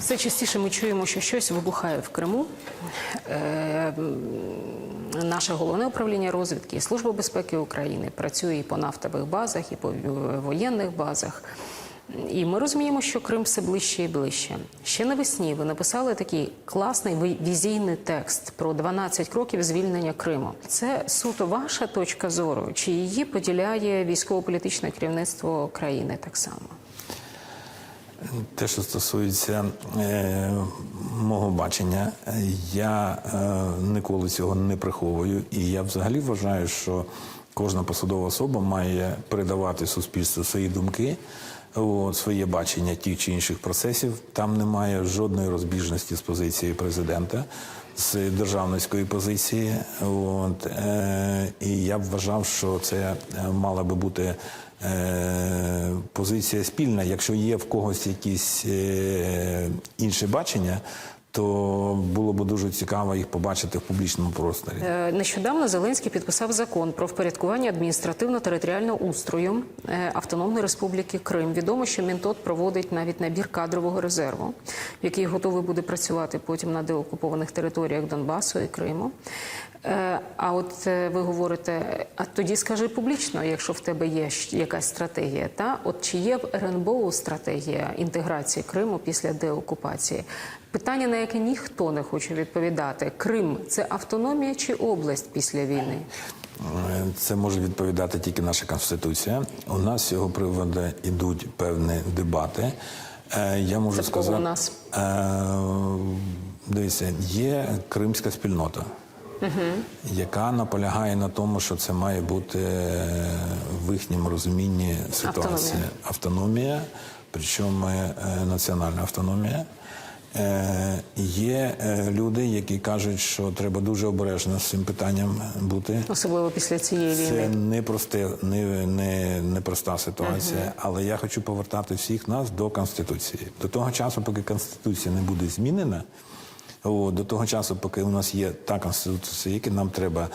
Все частіше ми чуємо, що щось вибухає в Криму. Е, Наше головне управління розвідки і Служба безпеки України працює і по нафтових базах, і по е, воєнних базах. І ми розуміємо, що Крим все ближче і ближче. Ще навесні ви написали такий класний візійний текст про 12 кроків звільнення Криму. Це суто ваша точка зору, чи її поділяє військово-політичне керівництво країни так само? Те, що стосується е, мого бачення, я е, ніколи цього не приховую. І я взагалі вважаю, що кожна посадова особа має передавати суспільству свої думки, от, своє бачення тих чи інших процесів. Там немає жодної розбіжності з позиції президента, з державницької позиції. От, е, і я б вважав, що це е, мала би бути. Е, позиція спільна. Якщо є в когось якісь е, інше бачення, то було б дуже цікаво їх побачити в публічному просторі. Е, Нещодавно Зеленський підписав закон про впорядкування адміністративно-територіального устрою Автономної Республіки Крим. Відомо, що Мінтот проводить навіть набір кадрового резерву, який готовий буде працювати потім на деокупованих територіях Донбасу і Криму. Е, А от е, ви говорите, а тоді скажи публічно, якщо в тебе є якась стратегія, та от чи є в РНБО стратегія інтеграції Криму після деокупації? Питання, на яке ніхто не хоче відповідати: Крим це автономія чи область після війни? Е, Це може відповідати тільки наша конституція. У нас з цього приводу йдуть певні дебати. Я можу Це сказати, у нас? Дивіться, є кримська спільнота, яка наполягає на тому, що це має бути е, в їхньому розумінні ситуації Автономія. автономія, причому е, національна автономія. Е, Є люди, які кажуть, що треба дуже обережно з цим питанням бути. Особливо після цієї Це війни. непросте, не, не, непроста ситуація, але я хочу повертати всіх нас до Конституції. До того часу, поки Конституція не буде змінена, о, до того часу, поки у нас є та Конституція, яка нам треба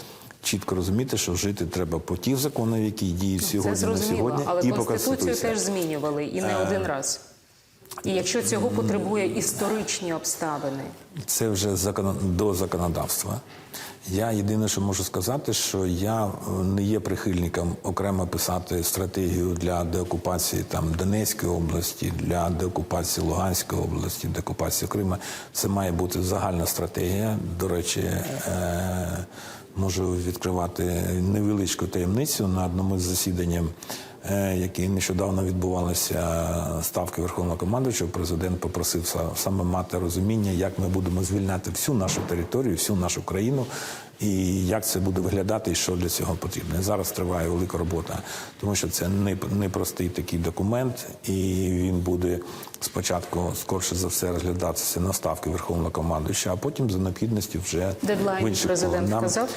чітко розуміти, що жити треба по тих законах, які діють Це сьогодні на сьогодні, але і по конституцію теж змінювали і Е. не один раз. І якщо цього потребує історичні обставини, Це вже закон... до законодавства. Я єдине, що можу сказати, що я е, не є прихильником окремо писати стратегію для деокупації там Донецької області, для деокупації Луганської області, деокупації Криму. Це має бути загальна стратегія. До речі, е... можу відкривати невеличку таємницю на одному з засіданням е, які нещодавно відбувалися ставки Верховного командуючого, президент попросив саме мати розуміння, як ми будемо звільняти всю нашу територію, всю нашу країну, і як це буде виглядати, і що для цього потрібно. І зараз триває велика робота, тому що це не непростий такий документ, і він буде спочатку скорше за все розглядатися на ставки Верховного командуючого, а потім за необхідності вже Дедлайн в інших президент Нам-?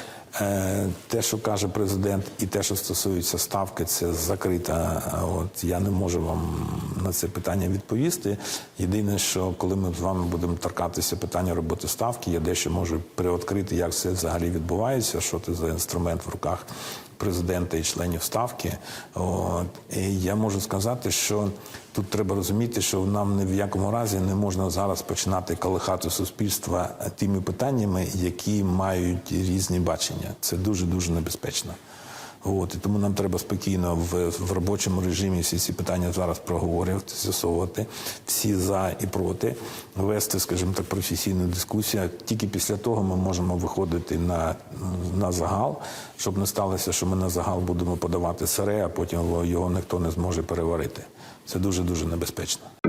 Е, Те, що каже президент, і те, що стосується ставки, це закрита. От я не можу вам на це питання відповісти. Єдине, що коли ми з вами будемо торкатися питання роботи ставки, я дещо можу приоткрити, як це взагалі відбувається, що це за інструмент в руках президента і членів ставки. От. І я можу сказати, що тут треба розуміти, що нам ні в якому разі не можна зараз починати колихати суспільства тими питаннями, які мають різні бачення. Це дуже дуже небезпечно. От, і тому нам треба спокійно в, в робочому режимі всі ці питання зараз проговорювати, з'ясовувати всі за і проти, вести, скажімо так, професійну дискусію. Тільки після того ми можемо виходити на, на загал, щоб не сталося, що ми на загал будемо подавати сире, а потім його ніхто не зможе переварити. Це дуже дуже небезпечно.